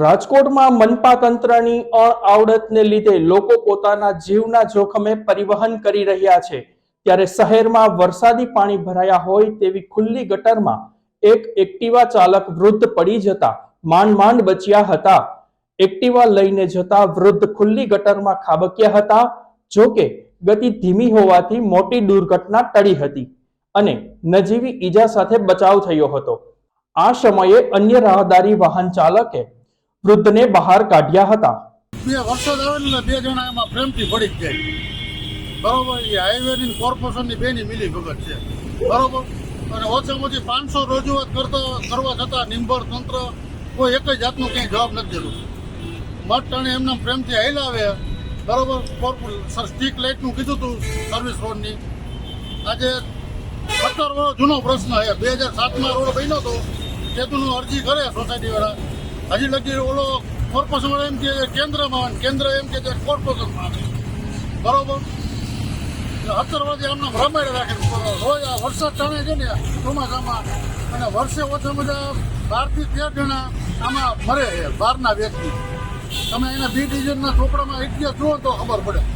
રાજકોટમાં મનપા તંત્રની અણઆવડતને લીધે લોકો પોતાના જીવના જોખમે પરિવહન કરી રહ્યા છે. ત્યારે શહેરમાં વરસાદી પાણી ભરાયા હોય તેવી ખુલ્લી ગટરમાં એક એક્ટિવા ચાલક વૃદ્ધ પડી જતા, માંડ માંડ બચ્યા હતા. એક્ટિવા લઈને જતા વૃદ્ધ ખુલ્લી ગટરમાં ખાબક્યા હતા, જો કે ગતિ ધીમી હોવાથી મોટી દુર્ઘટના ટળી હતી અને નજીવી ઈજા સાથે બચાવ થયો હતો. આ સમયે અન્ય રાહદારી વાહન ચાલકે વૃદ્ધને બહાર કાઢ્યા હતા. બે વરસાદ આવે ને બે જણા એમાં પ્રેમથી પડી જ જાય. બરોબર, એ હાઈવે ની કોર્પોરેશનની બેની મિલી ભગત છે. બરોબર? અને ઓછામાં ઓછી પાંચસો રજૂઆત કરતા, કરવા છતાં નિંભર તંત્ર કોઈ એક જ જાતનો કંઈ જવાબ નથી દેતું. મટટાણે એમને પ્રેમથી હાઈલાવે બરોબર? સ્ટ્રીટ લાઇટનું કીધું હતું સર્વિસ રોડની આજે સત્તર વર્ષ જૂનો પ્રશ્ન છે. બે હજાર સાતમાં રોડ બન્યો હતો તેનું અરજી કરે સોસાયટી વાળા. હજી લગી ઓલો કોર્પોરેશન એમ કે કેન્દ્રમાં કેન્દ્ર એમ કે કોર્પોરેશનમાં બરોબર? સત્તર વર્ષે આમને ભ્રમાડે રાખે રોજ આ વરસાદ ટાણે છે ને, ચોમાસામાં, અને વર્ષે ઓછા બધા બારથી તેર જણા આમાં મરે બહારના વ્યક્તિ. તમે એના બી ડિવિઝનના ચોપડામાં ઇતિહાસ જુઓ તો ખબર પડે.